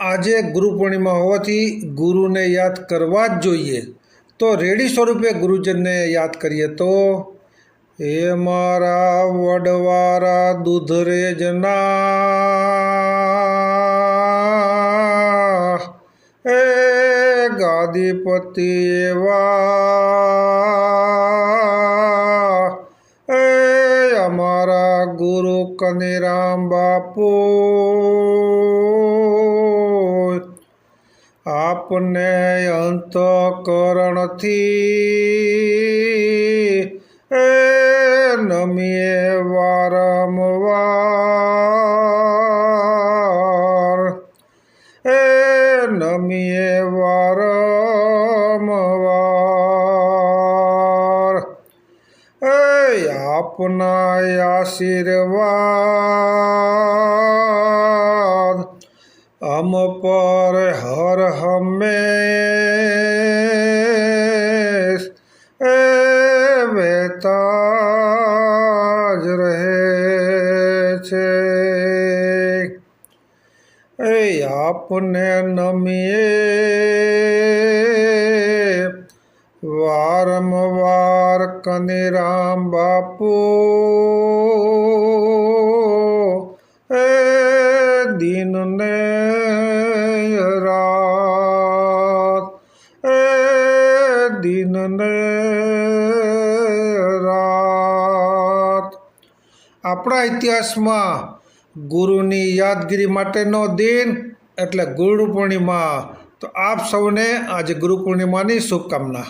આજે ગુરુ પૂર્ણિમા હોવાથી ગુરુને યાદ કરવા જ જોઈએ. તો રેડી સ્વરૂપે ગુરુજનને યાદ કરીએ તો એ મારા વડવારા જના, એ ગાદીપતિ એવા એ અમારા ગુરુ કનીરામ બાપુ. આપને અંતકરણથી એ નમીએ વારંવાર. એ નમીએ વારંવાર अपना आशीर्वाद हम पर हर हमेश ए बेताज रहे छे ए आपने नमिए વારંવાર કનીરામ બાપુ. એ દિનને રાત. એ દિનને રાત. આપણા ઇતિહાસમાં ગુરુની યાદગીરી માટેનો દિન એટલે ગુરુ પૂર્ણિમા. તો આપ સૌને આજે ગુરુ પૂર્ણિમાની શુભકામના.